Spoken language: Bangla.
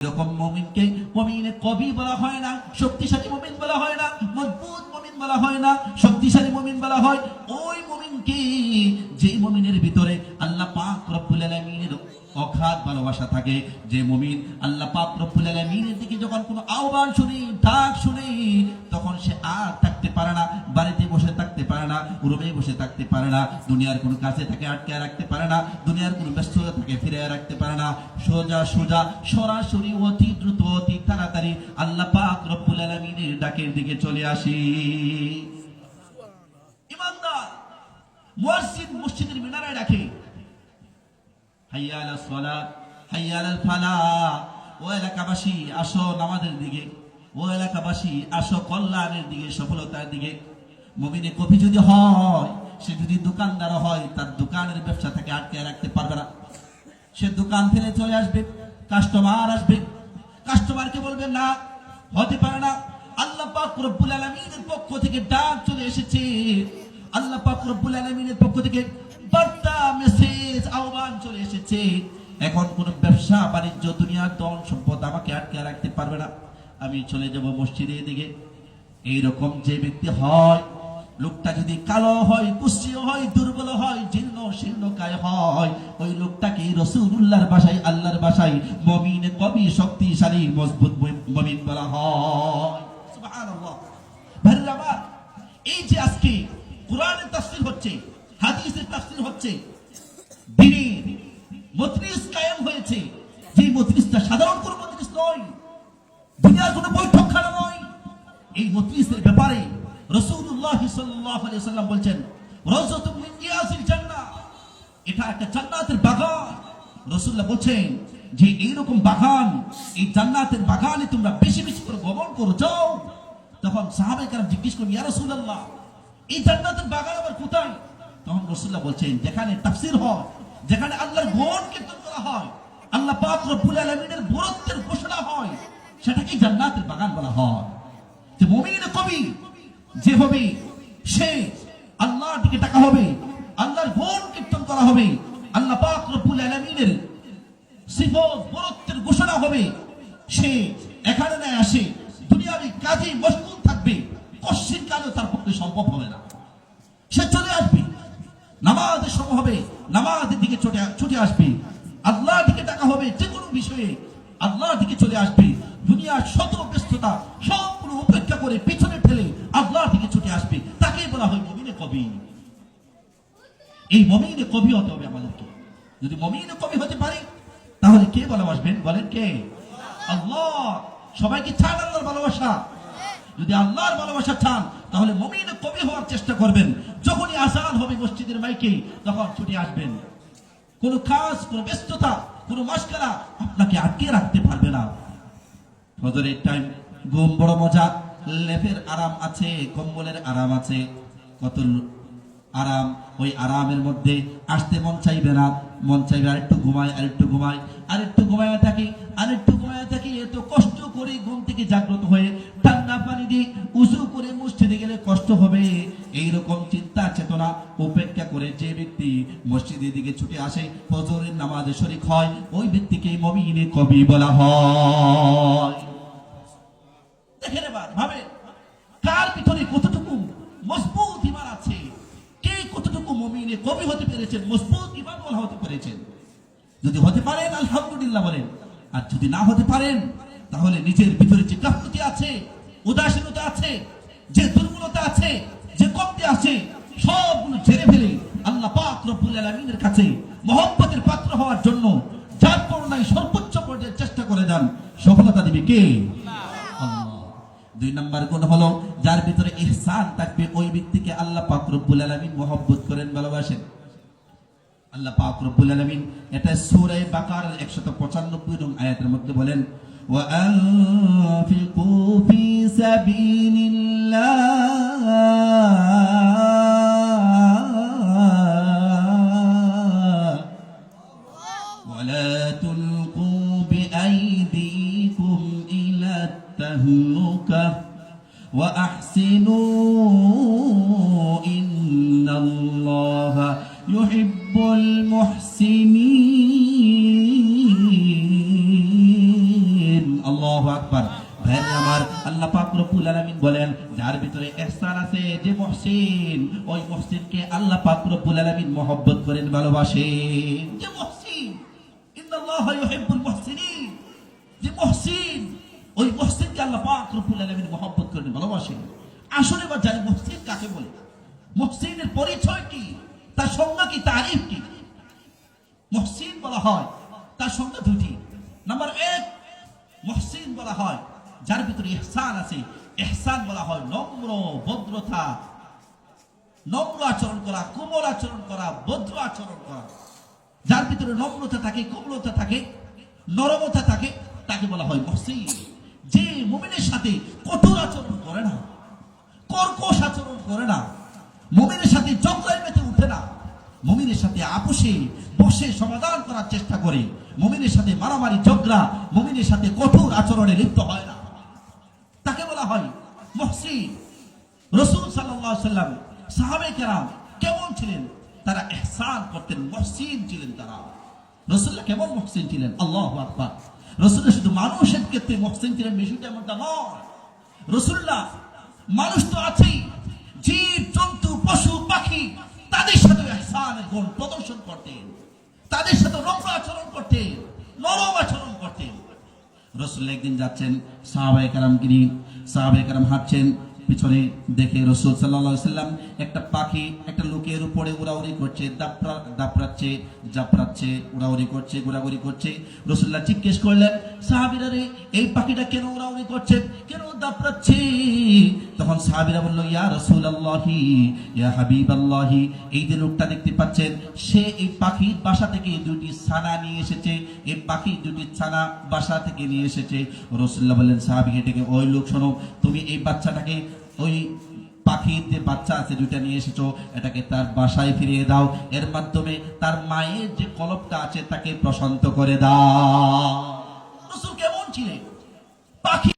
এরকম মমিনকে মমিনে কবি বলা হয় না, শক্তিশালী মমিন বলা হয় না, মজবুত মমিন বলা হয় না, শক্তিশালী মমিন বলা হয়। ওই মমিনকে যে মমিনের ভিতরে আল্লাহ পাক রব্বুল আলামিনের অখাত ভালোবাসা থাকে। যে মমিন আল্লাহ পাক রব্বুল আলামিনের দিকে যখন কোনো আহ্বান শুনি, ডাক শুনি, তখন সে আর থাকতে পারে না, বাড়িতে বসে থাকতে পারে না, রুমে বসে থাকতে পারে না, দুনিয়ার কোনো কাছে তাকে আটকে রাখতে পারে না, দুনিয়ার কোনো ব্যস্ততা তাকে ফিরে রাখতে পারে না। সোজা সোজা, সরাসরি, অতি দ্রুত, অতি তাড়াতাড়ি আল্লাহ পাক রব্বুল আলামিনের ডাকের দিকে চলে আসি। মুয়াজ্জিন মসজিদের মিনারায় ডাকে। হাইয়া হাইয়া আলাল ফালাহ ও এলাকাবাসী, আসো নামাজের দিকে। ও এলাকাবাসী, আসো কল্যাণের দিকে, সফলতার দিকে। মুমিনে কফি যদি হয়, সে যদি দোকানদার হয়, তার দোকানের ব্যবসা থেকে আটকে রাখতে পারবে না। সে দোকান ফেলে চলে আসবে, কাস্টমার আসবে। কাস্টমারকে বলবে, না, হতে পারে না। আল্লাহ পাক রব্বুল আলামিনের পক্ষ থেকে ডাক চলে এসেছে। আল্লাহ পাক রব্বুল পক্ষ থেকে বার্তা মেসেজ আহ্বান চলে এসেছে। এখন কোন ব্যবসা, বাণিজ্য দুনিয়ার ধন সম্পদ আমাকে আটকে রাখতে পারবে না। আমি চলে যাব মসজিদের দিকে। এইরকম যে ব্যক্তি হয়, লোকটা যদি কালো হয় কুষ্টিও হয়, দুর্বল হয়, জীর্ণ শীর্ণকায় হয়, ওই লোকটাকে রসুল্লাহর বাসায়, আল্লাহর বাসায় মমিন, কবি, শক্তিশালী, মজবুত মমিন বলা হয়। এই যে আজকে কোরআনের তাফসীর হচ্ছে, হাদিসের তাফসীর হচ্ছে। দিনের মজলিস কায়েম হয়েছে। যে মজলিসটা সাধারণ কোনো মজলিস নয়, দুনিয়ার কোনো বৈঠকখানা নয়। এই মজলিসের ব্যাপারে আলাইহি সাল্লাম বলছেন রাওযাতুম মিন রিয়াজিল জান্নাহ। এটা একটা জান্নাতের বাগান। রাসূলুল্লাহ বলছেন যে এইরকম বাগান, এই জান্নাতের বাগানে তোমরা বেশি বেশি করে ভ্রমণ করো, যাও। তখন সাহাবায়ে কেরাম জিজ্ঞেস করলেন, ইয়া রাসূলুল্লাহ এই জান্নাতের বাগান আবার কোথায়? তখন রাসূলুল্লাহ বলছেন, যেখানে তাফসীর হয়, যেখানে আল্লাহর গুণ কীর্তন করা হয়, আল্লাহ পাক রব্বুল আলামিনের বরত্বের ঘোষণা হয় সেটাকে জান্নাতের বাগান বলা হয়? যে মুমিন কবি, যে হবে, সে আল্লাহর দিকে টাকা হবে, আল্লাহর গুণ কীর্তন করা হবে, আল্লাহ পাক রব্বুল আলামিনের সিফত, বরত্বের ঘোষণা হবে, সে এখানে না আসে দুনিয়াবি কাজে মশগুল কশ্চিন কালেও তার পক্ষে সম্ভব হবে না। সে চলে আসবে। নামাজের সময় হবে। নামাজের দিকে ছুটে আসবে। আল্লাহর দিকে টাকা হবে যে কোনো বিষয়ে। আল্লাহর দিকে চলে আসবে। দুনিয়ার শত ব্যস্ততা সবগুলো উপেক্ষা করে পিছনে ফেলে আল্লাহর দিকে ছুটে আসবে। তাকে বলা হয় মমিনে কবি। এই মমিনে কবি হতে হবে আমাদেরকে। যদি মমিনে কবি হতে পারি, তাহলে কে ভালোবাসবেন বলেন কে? আল্লাহ! সবাইকে ছাড় আল্লাহর ভালোবাসা। যদি আল্লাহর ভালোবাসা চান, তাহলে মমিন কবি হওয়ার চেষ্টা করবেন। যখনই আসান হবে মসজিদের মাইকে, তখন ছুটে আসবেন। কোন কাজ কোন ব্যস্ততা, কোন মাস্কারা আপনাকে আটকে রাখতে পারবে না। ফজরের টাইম ঘুম বড় মজা। লেফের আরাম আছে, কম্বলের আরাম আছে। কত আরাম, ওই আরামের মধ্যে আসতে মন চাইবে না। মন চাইবে আরেকটু ঘুমায় আরেকটু ঘুমায়। আরেকটু ঘুমায় থাকি আরেকটু ঘুমায় থাকি এত কষ্ট করে ঘুম থেকে জাগ্রত হয়ে দিয়ে উঁচু করে মসজিদে গেলে কষ্ট হবে। এইরকম চিন্তা, চেতনা, উপেক্ষা করে যে ব্যক্তি মসজিদের দিকে ছুটে আসে, ফজরের নামাজে শরিক হয়, ওই ব্যক্তিকে মমিনে কবি বলা হয়। দেখেন এবার ভাবে কার ভিতরে কতটুকু মজবুত ইমান আছে? কে কতটুকু মমিনে কবি হতে পেরেছেন, মজবুত ইমান বলা হতে পেরেছেন? যদি হতে পারেন, আলহামদুলিল্লাহ বলেন। আর যদি না হতে পারেন, তাহলে নিজের ভিতরে যে গাফলতি আছে উদাসীনতা আছে, যে দুর্বলতা আছে, যে কমতি আছে, সবগুলো ঝেড়ে ফেলে আল্লাহ রব্বুল আলামিনের কাছে মহব্বতের পাত্র হওয়ার জন্য যার করুণায় সর্বোচ্চ পর্যায়ে চেষ্টা করে যান। সফলতা দিবে কে? দুই নম্বর গুণ হলো, যার ভিতরে ইহসান থাকবে, ওই ব্যক্তিকে আল্লাহ পাক রব্বুল আলামিন মহব্বত করেন, ভালোবাসেন। আল্লাহ পাক রব্বুল এটা বাকার বাকারার 195 নং আয়াতের মধ্যে বলেন وأنفقوا في سبيل الله. ولا تلقوا بأيديكم إلى التهلكة وأحسنوا إن الله يحب المحسنين. আল্লাহ আকবার। ভাইরে আমার আল্লাহ পাক রব্বুল আলামিন বলেন, যার ভিতরে ইহসান আছে যে মুহসিন, ওই মুহসিনকে আল্লাহ পাক রব্বুল আলামিন মহব্বত করেন, ভালোবাসেন। যে মুহসিন, ইন্নাল্লাহা ইউহিব্বুল মুহসিনিন। যে মুহসিন, ওই মুহসিনকে আল্লাহ পাক রব্বুল আলামিন মহব্বত করেন, ভালোবাসেন। আসলে বা জানি মুহসিন কাকে বলে? মুহসিনের পরিচয় কি? তার সংজ্ঞা কি তারিফ কি? মহসিন বলা হয়, তার সংখ্যা দুটি। নাম্বার এক মহসিন বলা হয়, যার ভিতরে ইহসান আছে। ইহসান বলা হয় নম্র, ভদ্রতা, নম্র আচরণ করা, কোমল আচরণ করা ভদ্র আচরণ করা। যার ভিতরে নম্রতা থাকে, কোমলতা থাকে, নরমতা থাকে, তাকে বলা হয় মহসিন। যে মুমিনের সাথে কঠোর আচরণ করে না, কর্কশ আচরণ করে না, মুমিনের সাথে না মুমিনের সাথে আপোষে বসে সমাধান করার চেষ্টা করে। মুমিনের সাথে মারামারি, ঝগড়া, মুমিনের সাথে কঠোর আচরণে লিপ্ত হয় না। তাকে বলা হয় মহসিন। রসুল সাল্লাম সাহাবে কেরাম কেমন ছিলেন? তারা এহসান করতেন, মহসিন ছিলেন তারা। রসুল্লাহ কেমন মহসিন ছিলেন? আল্লাহ আকবার। রসুল্লাহ শুধু মানুষের ক্ষেত্রে মহসিন ছিলেন বিষয়টা এমনটা নয়। রসুল্লাহ মানুষ তো আছেই। জীব, জন্তু, পশু, পাখি, তাদের সাথে গুণ প্রদর্শন করতেন। তাদের সাথে নম্র আচরণ করতেন, নরম আচরণ করতেন। রসুল একদিন যাচ্ছেন সাহাবাই নিয়ে সাহাবাই হাঁটছেন পিছনে দেখে রসুল সাল্লাহ সাল্লাম একটা পাখি, একটা লোকের উপরে উড়াউড়ি করছে, দাপড়া, দাপড়াচ্ছে, জাপড়াচ্ছে, উড়াউড়ি করছে, ঘোরাঘুরি করছে। রসুল্লাহ জিজ্ঞেস করলেন, সাহাবিরা রে, এই পাখিটা কেন উড়াউড়ি করছে? কেন দাপড়াচ্ছে? তখন সাহাবিরা বলল, ইয়া রসুল আল্লাহি ইয়া হাবিব আল্লাহি এই যে লোকটা দেখতে পাচ্ছেন, সে এই পাখির বাসা থেকে দুটি ছানা নিয়ে এসেছে, এই পাখি দুটি ছানা বাসা থেকে নিয়ে এসেছে। রসুল্লাহ বললেন সাহাবি এটাকে ওই লোক শোনো, তুমি এই বাচ্চাটাকে ওই পাখির যে বাচ্চা আছে দুইটা নিয়ে এসেছ, এটাকে তার বাসায় ফিরিয়ে দাও। এর মাধ্যমে তার মায়ের যে কলপটা আছে, তাকে প্রশান্ত করে দাও। কেমন ছিলেন? পাখি